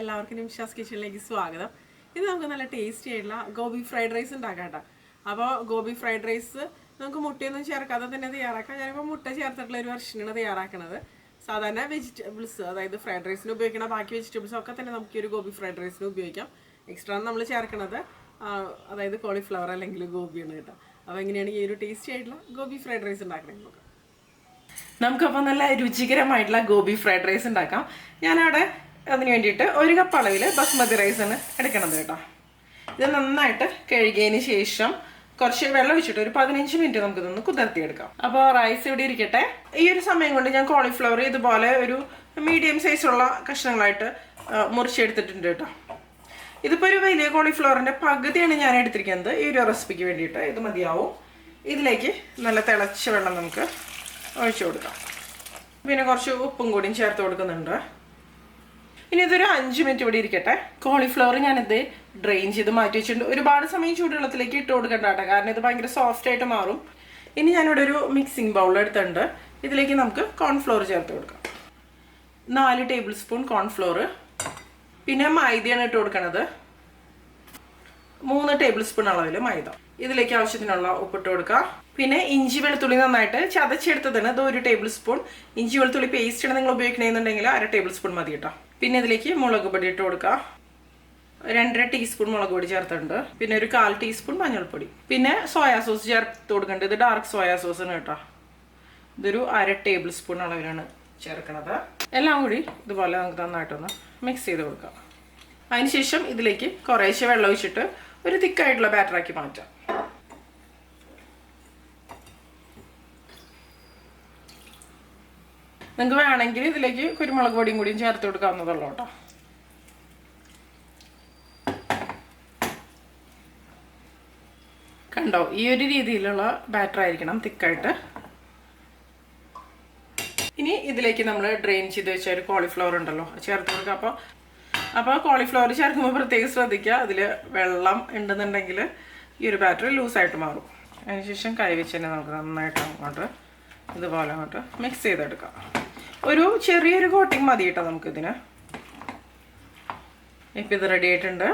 എല്ലാവർക്കും നിമിഷാസ് കിച്ചണിലേക്ക് സ്വാഗതം. ഇത് നമുക്ക് നല്ല ടേസ്റ്റി ആയിട്ടുള്ള ഗോബി ഫ്രൈഡ് റൈസ് ഉണ്ടാക്കാം കേട്ടോ അപ്പോൾ ഗോബി ഫ്രൈഡ് റൈസ് നമുക്ക് മുട്ടയൊന്നും ചേർക്കാതെ തന്നെ തയ്യാറാക്കാം. ഞാനിപ്പോൾ മുട്ട ചേർത്തിട്ടുള്ള ഒരു വെർഷനാണ് തയ്യാറാക്കുന്നത് സാധാരണ വെജിറ്റബിൾസ് അതായത് ഫ്രൈഡ് റൈസിന് ഉപയോഗിക്കുന്ന ബാക്കി വെജിറ്റബിൾസ് ഒക്കെ തന്നെ നമുക്ക് ഒരു ഗോബി ഫ്രൈഡ് റൈസിന് ഉപയോഗിക്കാം. എക്സ്ട്രാ നമ്മൾ ചേർക്കുന്നത് അതായത് കോളിഫ്ലവർ അല്ലെങ്കിൽ ഗോബിയാണ് കേട്ടോ. അപ്പോൾ എങ്ങനെയാണ് ഈ ഒരു ടേസ്റ്റി ആയിട്ടുള്ള ഗോബി ഫ്രൈഡ് റൈസ് ഉണ്ടാക്കണേ നമുക്ക് നമുക്കപ്പോൾ നല്ല രുചികരമായിട്ടുള്ള ഗോബി ഫ്രൈഡ് റൈസ് ഉണ്ടാക്കാം. ഞാനവിടെ അതിന് വേണ്ടിയിട്ട് ഒരു കപ്പ് അളവിൽ ബസ്മതി റൈസാണ് എടുക്കണത് കേട്ടോ. ഇത് നന്നായിട്ട് കഴുകിയതിന് ശേഷം കുറച്ച് വെള്ളം ഒഴിച്ചിട്ട് ഒരു പതിനഞ്ച് മിനിറ്റ് നമുക്ക് ഇതൊന്ന് കുതിർത്തിയെടുക്കാം. അപ്പോൾ റൈസ് ഇവിടെ ഇരിക്കട്ടെ. ഈ ഒരു സമയം കൊണ്ട് ഞാൻ കോളിഫ്ലവർ ഇതുപോലെ ഒരു മീഡിയം സൈസുള്ള കഷ്ണങ്ങളായിട്ട് മുറിച്ചെടുത്തിട്ടുണ്ട് കേട്ടോ. ഇതിപ്പോൾ ഒരു വലിയ കോളിഫ്ലവറിന്റെ പകുതിയാണ് ഞാൻ എടുത്തിരിക്കുന്നത്. ഈ ഒരു റെസിപ്പിക്ക് വേണ്ടിയിട്ട് ഇത് മതിയാവും. ഇതിലേക്ക് നല്ല തിളച്ച വെള്ളം നമുക്ക് ഒഴിച്ചു കൊടുക്കാം. പിന്നെ കുറച്ച് ഉപ്പും കൂടിയും ചേർത്ത് കൊടുക്കുന്നുണ്ട്. ഇനി ഇതൊരു അഞ്ച് മിനിറ്റ് ഇവിടെ ഇരിക്കട്ടെ. കോളിഫ്ലവർ ഞാനിത് ഡ്രെയിൻ ചെയ്ത് മാറ്റി വെച്ചിട്ടുണ്ട്. ഒരുപാട് സമയം ചൂടുവെള്ളത്തിലേക്ക് ഇട്ട് കൊടുക്കണ്ട കേട്ടോ. കാരണം ഇത് ഭയങ്കര സോഫ്റ്റ് ആയിട്ട് മാറും. ഇനി ഞാനിവിടെ ഒരു മിക്സിംഗ് ബൗൾ എടുത്തിട്ടുണ്ട്. ഇതിലേക്ക് നമുക്ക് കോൺഫ്ലോർ ചേർത്ത് കൊടുക്കാം. നാല് ടേബിൾ സ്പൂൺ കോൺഫ്ലോർ പിന്നെ മൈദയാണ് ഇട്ട് കൊടുക്കണത്. മൂന്ന് ടേബിൾ സ്പൂൺ അളവിൽ മൈദ. ഇതിലേക്ക് ആവശ്യത്തിനുള്ള ഉപ്പിട്ട് കൊടുക്കുക പിന്നെ ഇഞ്ചി വെളുത്തുള്ളി നന്നായിട്ട് ചതച്ചെടുത്തതാണ് ഇത് ഒരു ടേബിൾ സ്പൂൺ ഇഞ്ചി വെളുത്തുള്ളി പേസ്റ്റ് ആണ് നിങ്ങൾ ഉപയോഗിക്കണമെന്നുണ്ടെങ്കിൽ അര ടേബിൾ സ്പൂൺ മതി കേട്ടോ. പിന്നെ ഇതിലേക്ക് മുളക് പൊടി ഇട്ട് കൊടുക്കാം. രണ്ടര ടീസ്പൂൺ മുളക് പൊടി ചേർത്തിട്ടുണ്ട്. പിന്നെ ഒരു കാൽ ടീസ്പൂൺ മഞ്ഞൾപ്പൊടി. പിന്നെ സോയാ സോസ് ചേർത്ത് കൊടുക്കേണ്ടത് ഇത് ഡാർക്ക് സോയാ സോസ് ആണ് കേട്ടോ. ഇതൊരു അര ടേബിൾ സ്പൂൺ അളവിലാണ് ചേർക്കണത്. എല്ലാം കൂടി ഇതുപോലെ നമുക്ക് നന്നായിട്ടൊന്ന് മിക്സ് ചെയ്ത് കൊടുക്കാം. അതിനുശേഷം ഇതിലേക്ക് കുറേശ്ശെ വെള്ളം ഒഴിച്ചിട്ട് ഒരു തിക്കായിട്ടുള്ള ബാറ്ററാക്കി മാറ്റാം. നിങ്ങൾക്ക് വേണമെങ്കിൽ ഇതിലേക്ക് കുരുമുളക് പൊടിയും കൂടിയും ചേർത്ത് കൊടുക്കാവുന്നതുള്ളൂ കേട്ടോ. കണ്ടോ ഈ ഒരു രീതിയിലുള്ള ബാറ്റർ ആയിരിക്കണം തിക്കായിട്ട്. ഇനി ഇതിലേക്ക് നമ്മൾ ഡ്രെയിൻ ചെയ്ത് വെച്ച ഒരു കോളിഫ്ലവർ ഉണ്ടല്ലോ ചേർത്ത് കൊടുക്കുക അപ്പോൾ അപ്പോൾ കോളിഫ്ലവർ ചേർക്കുമ്പോൾ പ്രത്യേകം ശ്രദ്ധിക്കുക അതിൽ വെള്ളം ഉണ്ടെന്നുണ്ടെങ്കിൽ ഈ ഒരു ബാറ്റർ ലൂസായിട്ട് മാറും. അതിനുശേഷം കൈ വെച്ച് തന്നെ നമുക്ക് നന്നായിട്ട് അങ്ങോട്ട് ഇതുപോലെ അങ്ങോട്ട് മിക്സ് ചെയ്തെടുക്കാം. ഒരു ചെറിയൊരു കോട്ടിങ് മതി കേട്ടോ നമുക്കിതിന്. ഇപ്പം ഇത് റെഡി ആയിട്ടുണ്ട്.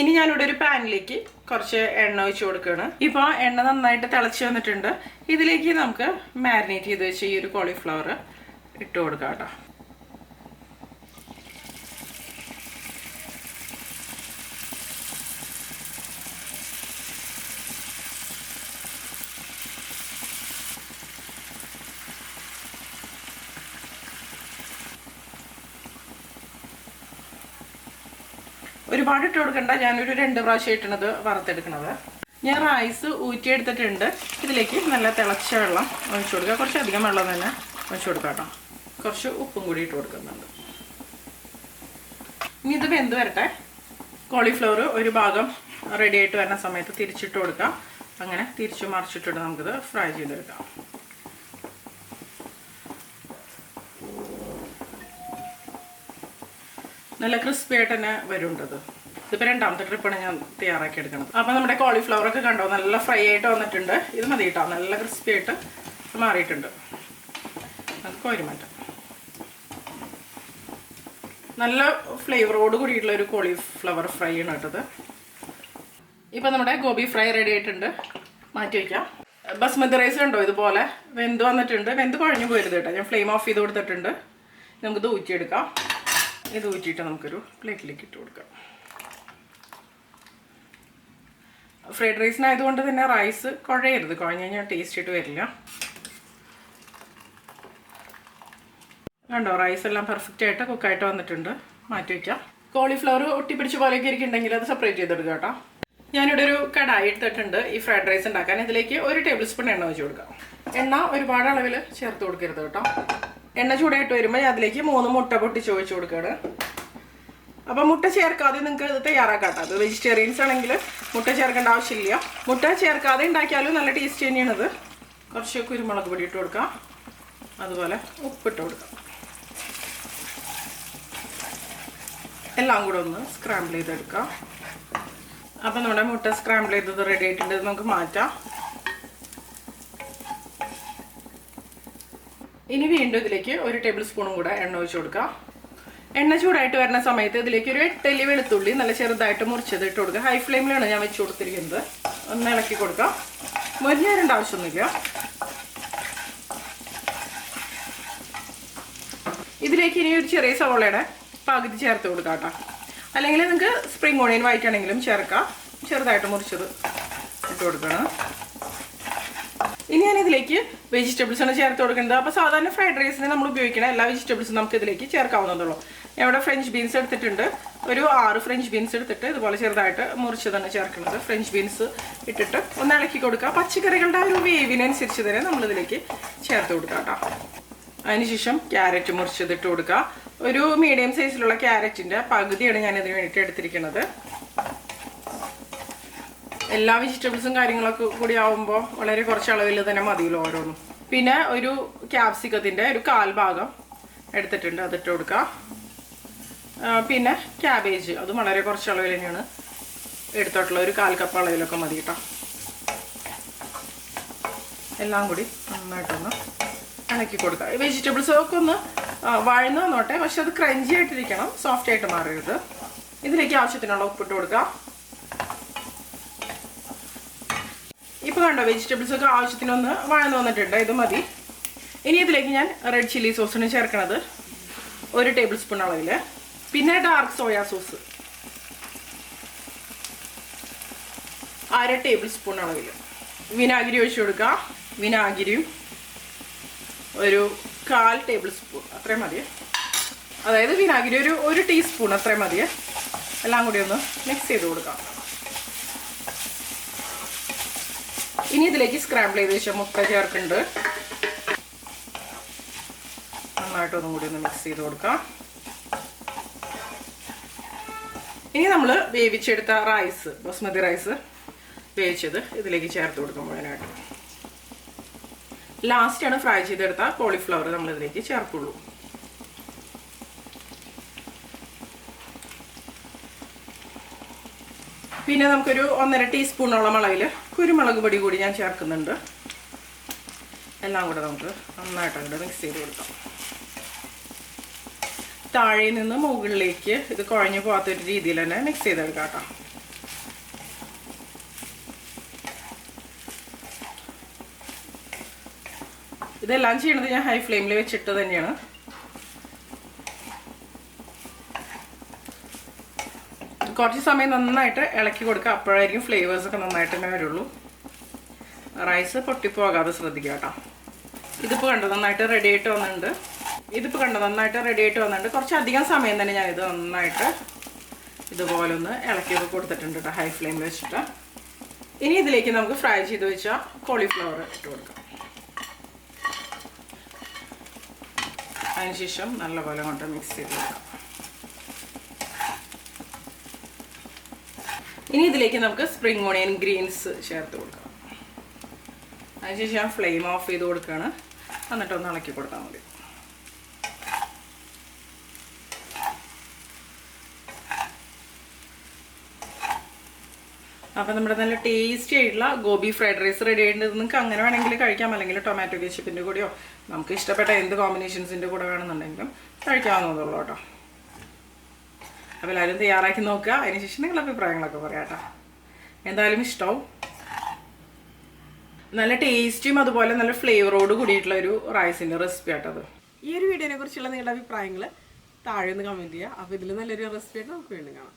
ഇനി ഞാനിവിടെ ഒരു പാനിലേക്ക് കുറച്ച് എണ്ണ ഒഴിച്ച് കൊടുക്കുകയാണ്. ഇപ്പോൾ എണ്ണ നന്നായിട്ട് തിളച്ച് വന്നിട്ടുണ്ട്. ഇതിലേക്ക് നമുക്ക് മാരിനേറ്റ് ചെയ്ത് വെച്ച് ഈ ഒരു കോളിഫ്ലവർ ഇട്ട് കൊടുക്കാം കേട്ടോ ഒരുപാട് ഇട്ട് കൊടുക്കണ്ട. ഞാനൊരു രണ്ട് പ്രാവശ്യം ഇട്ടണത് വറുത്തെടുക്കണത്. ഞാൻ റൈസ് ഊറ്റിയെടുത്തിട്ടുണ്ട്. ഇതിലേക്ക് നല്ല തിളച്ച വെള്ളം ഒഴിച്ചു കൊടുക്കുക. കുറച്ച് അധികം വെള്ളം തന്നെ ഒഴിച്ചു കൊടുക്കാം കേട്ടോ. കുറച്ച് ഉപ്പും കൂടി ഇട്ട് കൊടുക്കുന്നുണ്ട്. ഇനി ഇത് വെന്ത് വരട്ടെ. കോളിഫ്ലവർ ഒരു ഭാഗം റെഡി ആയിട്ട് വരുന്ന സമയത്ത് തിരിച്ചിട്ട് കൊടുക്കാം. അങ്ങനെ തിരിച്ചു മറിച്ചിട്ടിട്ട് നമുക്കിത് ഫ്രൈ ചെയ്തെടുക്കാം. നല്ല ക്രിസ്പി ആയിട്ട് തന്നെ വരുണ്ടത് ഇതിപ്പോൾ രണ്ടാമത്തെ ട്രിപ്പാണ് ഞാൻ തയ്യാറാക്കി എടുക്കുന്നത്. അപ്പോൾ നമ്മുടെ കോളിഫ്ലവർ ഒക്കെ കണ്ടോ? നല്ല ഫ്രൈ ആയിട്ട് വന്നിട്ടുണ്ട്. ഇത് മതി കേട്ടോ. നല്ല ക്രിസ്പി ആയിട്ട് മാറിയിട്ടുണ്ട്. നമുക്ക് ഒരു മാറ്റം. നല്ല ഫ്ലേവറോട് കൂടിയിട്ടുള്ള ഒരു കോളിഫ്ലവർ ഫ്രൈ ആണ് കേട്ടത്. ഇപ്പം നമ്മുടെ ഗോബി ഫ്രൈ റെഡി ആയിട്ടുണ്ട്. മാറ്റി വയ്ക്കാം ബസ്മതി റൈസ് ഉണ്ടോ ഇതുപോലെ വെന്ത് വന്നിട്ടുണ്ട്. വെന്ത് കുഴഞ്ഞു പോയിരുത് കേട്ടോ. ഞാൻ ഫ്ലെയിം ഓഫ് ചെയ്ത് കൊടുത്തിട്ടുണ്ട്. നമുക്ക് ഊറ്റിയെടുക്കാം. ഇത് ഊറ്റിയിട്ട് നമുക്കൊരു പ്ലേറ്റിലേക്ക് ഇട്ട് കൊടുക്കാം. ഫ്രൈഡ് റൈസിനായതുകൊണ്ട് തന്നെ റൈസ് കുഴയരുത്. കുഴഞ്ഞു കഴിഞ്ഞാൽ ടേസ്റ്റ് ഇട്ട് വരില്ല. കണ്ടോ റൈസ് എല്ലാം പെർഫെക്റ്റ് ആയിട്ട് കുക്കായിട്ട് വന്നിട്ടുണ്ട്. മാറ്റി വയ്ക്കാം കോളിഫ്ലവർ ഒട്ടിപ്പിടിച്ച പോലെയൊക്കെ ഇരിക്കുന്നുണ്ടെങ്കിൽ അത് സെപ്പറേറ്റ് ചെയ്തെടുക്കുക കേട്ടോ. ഞാനിവിടെ ഒരു കടായി എടുത്തിട്ടുണ്ട് ഈ ഫ്രൈഡ് റൈസ് ഉണ്ടാക്കാൻ. ഇതിലേക്ക് ഒരു ടേബിൾ സ്പൂൺ എണ്ണ വെച്ച് കൊടുക്കാം. എണ്ണ ഒരുപാട് അളവിൽ ചേർത്ത് കൊടുക്കരുത് കേട്ടോ. എണ്ണ ചൂടായിട്ട് വരുമ്പോൾ ഞാൻ അതിലേക്ക് മൂന്ന് മുട്ട പൊട്ടിച്ച് ഒഴിച്ച് കൊടുക്കുകയാണ് അപ്പോൾ മുട്ട ചേർക്കാതെ നിങ്ങൾക്ക് ഇത് തയ്യാറാക്കാം അത് വെജിറ്റേറിയൻസ് ആണെങ്കിൽ മുട്ട ചേർക്കേണ്ട ആവശ്യമില്ല. മുട്ട ചേർക്കാതെ ഉണ്ടാക്കിയാലും നല്ല ടേസ്റ്റ് തന്നെയാണത് കുറച്ച് കുരുമുളക് പൊടി ഇട്ട് കൊടുക്കാം. അതുപോലെ ഉപ്പിട്ട് കൊടുക്കാം. എല്ലാം കൂടെ ഒന്ന് സ്ക്രാമ്പിൾ ചെയ്തെടുക്കാം. അപ്പം നമ്മുടെ മുട്ട സ്ക്രാമ്പിൾ ചെയ്തത് റെഡി ആയിട്ടുണ്ട്. നമുക്ക് മാറ്റാം. ഇനി വീണ്ടും ഇതിലേക്ക് ഒരു ടേബിൾ സ്പൂണും കൂടെ എണ്ണ ഒഴിച്ച് കൊടുക്കാം. എണ്ണ ചൂടായിട്ട് വരുന്ന സമയത്ത് ഇതിലേക്ക് ഒരു എട്ടല്ലി വെളുത്തുള്ളി നല്ല ചെറുതായിട്ട് മുറിച്ചത് ഇട്ട് കൊടുക്കുക. ഹൈ ഫ്ലെയിമിലാണ് ഞാൻ വെച്ച് കൊടുത്തിരിക്കുന്നത്. ഒന്ന് ഇളക്കി കൊടുക്കാം. മുരിഞ്ഞേരേണ്ട ആവശ്യമൊന്നുമില്ല. ഇതിലേക്ക് ഇനി ഒരു ചെറിയ സവോളയുടെ പകുതി ചേർത്ത് കൊടുക്കാം കേട്ടോ. അല്ലെങ്കിൽ നിങ്ങൾക്ക് സ്പ്രിംഗ് ഓണിയൻ വൈറ്റ് ആണെങ്കിലും ചേർക്കാം. ചെറുതായിട്ട് മുറിച്ചത് ഇട്ട് കൊടുക്കണം. ഇനി ഞാൻ ഇതിലേക്ക് വെജിറ്റബിൾസ് ആണ് ചേർത്ത് കൊടുക്കുന്നത്. അപ്പോൾ സാധാരണ ഫ്രൈഡ് റൈസിന് നമ്മൾ ഉപയോഗിക്കുന്ന എല്ലാ വെജിറ്റബിൾസും നമുക്ക് ഇതിലേക്ക് ചേർക്കാവുന്നതുള്ളൂ. ഞാൻ ഇവിടെ ഫ്രഞ്ച് ബീൻസ് എടുത്തിട്ടുണ്ട്. ഒരു ആറ് ഫ്രഞ്ച് ബീൻസ് എടുത്തിട്ട് ഇതുപോലെ ചെറുതായിട്ട് മുറിച്ചതാണ് ചേർക്കുന്നത്. ഫ്രഞ്ച് ബീൻസ് ഇട്ടിട്ട് ഒന്ന് ഇളക്കി കൊടുക്കുക. പച്ചക്കറികളുടെ ഒരു വേവിനനുസരിച്ച് തന്നെ നമ്മൾ ഇതിലേക്ക് ചേർത്ത് കൊടുക്കുക കേട്ടോ. അതിനുശേഷം ക്യാരറ്റ് മുറിച്ചതിട്ട് കൊടുക്കുക. ഒരു മീഡിയം സൈസിലുള്ള ക്യാരറ്റിന്റെ പകുതിയാണ് ഞാൻ ഇതിന് വേണ്ടിയിട്ട് എടുത്തിരിക്കുന്നത്. എല്ലാ വെജിറ്റബിൾസും കാര്യങ്ങളൊക്കെ കൂടി ആവുമ്പോൾ വളരെ കുറച്ച് അളവിൽ തന്നെ മതിയല്ലോ ഓരോന്നും. പിന്നെ ഒരു ക്യാപ്സിക്കത്തിന്റെ ഒരു കാൽ ഭാഗം എടുത്തിട്ടുണ്ട് അതിട്ട് കൊടുക്കുക പിന്നെ ക്യാബേജ് അതും വളരെ കുറച്ച് അളവിൽ തന്നെയാണ് എടുത്തിട്ടുള്ള ഒരു കാൽ കപ്പ് അളവിലൊക്കെ മതി കേട്ടോ. എല്ലാം കൂടി നന്നായിട്ടൊന്ന് ഇണക്കി കൊടുക്കുക വെജിറ്റബിൾസ് ഒക്കെ ഒന്ന് വഴന്ന് വന്നോട്ടെ പക്ഷെ അത് ക്രഞ്ചി ആയിട്ടിരിക്കണം സോഫ്റ്റ് ആയിട്ട് മാറരുത്. ഇതിലേക്ക് ആവശ്യത്തിനുള്ള ഉപ്പിട്ട് കൊടുക്കുക ഇപ്പൊ കണ്ടോ വെജിറ്റബിൾസ് ഒക്കെ ആവശ്യത്തിനൊന്ന് വാഴന്ന് വന്നിട്ടുണ്ട്. ഇത് മതി. ഇനി ഇതിലേക്ക് ഞാൻ റെഡ് ചില്ലി സോസാണ് ചേർക്കണത് ഒരു ടേബിൾ സ്പൂൺ അളവിൽ പിന്നെ ഡാർക്ക് സോയാ സോസ് അര ടേബിൾ സ്പൂൺ അളവിൽ വിനാഗിരി ഒഴിച്ചു കൊടുക്കുക വിനാഗിരിയും ഒരു കാൽ ടേബിൾ സ്പൂൺ അത്രയും മതി. അതായത് വിനാഗിരി ഒരു ഒരു ടീസ്പൂൺ അത്രയും മതി. എല്ലാം കൂടി ഒന്ന് മിക്സ് ചെയ്ത് കൊടുക്കാം. ഇനി ഇതിലേക്ക് സ്ക്രാമ്പിൾ ചെയ്ത് വെച്ച മുട്ട ചേർക്കുന്നുണ്ട്. നന്നായിട്ട് ഒന്നും കൂടി ഒന്ന് മിക്സ് ചെയ്ത് കൊടുക്കാം. ഇനി നമ്മൾ വേവിച്ചെടുത്ത റൈസ് ബസ്മതി റൈസ് വേവിച്ചത് ഇതിലേക്ക് ചേർത്ത് കൊടുക്കും മുഴുവനായിട്ട്. ലാസ്റ്റാണ് ഫ്രൈ ചെയ്തെടുത്ത കോളിഫ്ലവർ നമ്മളിതിലേക്ക് ചേർക്കുള്ളൂ. പിന്നെ നമുക്കൊരു ഒന്നര ടീസ്പൂണോളം അളവിൽ കുരുമുളക് പൊടി കൂടി ഞാൻ ചേർക്കുന്നുണ്ട്. എല്ലാം കൂടെ നമുക്ക് നന്നായിട്ട് അങ്ങോട്ട് മിക്സ് ചെയ്ത് കൊടുക്കാം. താഴെ നിന്ന് മുകളിലേക്ക് ഇത് കുഴഞ്ഞു പോകാത്തൊരു രീതിയിൽ തന്നെ മിക്സ് ചെയ്തെടുക്കാം കേട്ടോ. ഇതെല്ലാം ചെയ്യണത് ഞാൻ ഹൈ ഫ്ലെയിമിൽ വെച്ചിട്ട് തന്നെയാണ്. കുറച്ച് സമയം നന്നായിട്ട് ഇളക്കി കൊടുക്കുക. അപ്പോഴായിരിക്കും ഫ്ലേവേഴ്സ് ഒക്കെ നന്നായിട്ട് തന്നെ വരുള്ളൂ. റൈസ് പൊട്ടിപ്പോകാതെ ശ്രദ്ധിക്കുക കേട്ടോ. ഇതിപ്പോൾ കണ്ടു നന്നായിട്ട് റെഡി ആയിട്ട് വന്നിട്ടുണ്ട്. ഇതിപ്പോൾ കണ്ടു നന്നായിട്ട് റെഡി ആയിട്ട് വന്നിട്ടുണ്ട്. കുറച്ച് അധികം സമയം തന്നെ ഞാനിത് നന്നായിട്ട് ഇതുപോലെ ഒന്ന് ഇളക്കിയൊക്കെ കൊടുത്തിട്ടുണ്ട് കേട്ടോ. ഹൈ ഫ്ലെയിമിൽ വെച്ചിട്ട്. ഇനി ഇതിലേക്ക് നമുക്ക് ഫ്രൈ ചെയ്ത് വെച്ച കോളിഫ്ലവർ ഇട്ട് കൊടുക്കാം. അതിനുശേഷം നല്ലപോലെ കൊണ്ട് മിക്സ് ചെയ്ത് കൊടുക്കാം. ഇനി ഇതിലേക്ക് നമുക്ക് സ്പ്രിംഗ് ഓണിയൻ ഗ്രീൻസ് ചേർത്ത് കൊടുക്കാം. അതിനുശേഷം ഞാൻ ഫ്ലെയിം ഓഫ് ചെയ്ത് കൊടുക്കുകയാണ്. എന്നിട്ട് ഒന്ന് ഇളക്കി കൊടുത്താൽ മതി. അപ്പം നമ്മുടെ നല്ല ടേസ്റ്റി ആയിട്ടുള്ള ഗോബി ഫ്രൈഡ് റൈസ് റെഡി ആയിട്ടുണ്ട്. നിങ്ങൾക്ക് അങ്ങനെ വേണമെങ്കിൽ കഴിക്കാം. അല്ലെങ്കിൽ ടൊമാറ്റോ കെച്ചപ്പിന്റെ കൂടെയോ. നമുക്ക് ഇഷ്ടപ്പെട്ട എന്ത് കോമ്പിനേഷൻസിന്റെ കൂടെ വേണമെന്നുണ്ടെങ്കിലും കഴിക്കാവുന്നതുള്ളൂ കേട്ടോ. അപ്പോൾ എല്ലാവരും തയ്യാറാക്കി നോക്കുക. അതിനുശേഷം നിങ്ങളുടെ അഭിപ്രായങ്ങളൊക്കെ പറയാം കേട്ടോ. എന്തായാലും ഇഷ്ടവും. നല്ല ടേസ്റ്റിയും അതുപോലെ നല്ല ഫ്ലേവറോട് കൂടിയിട്ടുള്ള ഒരു റൈസിന്റെ റെസിപ്പി ആട്ടത് ഈ ഒരു വീഡിയോനെ കുറിച്ചുള്ള നിങ്ങളുടെ അഭിപ്രായങ്ങൾ താഴെ നിന്ന് കമന്റ് ചെയ്യുക. അപ്പോൾ ഇതിൽ നല്ലൊരു റെസിപ്പി ആയിട്ട് നമുക്ക് വീണ്ടും കാണാം.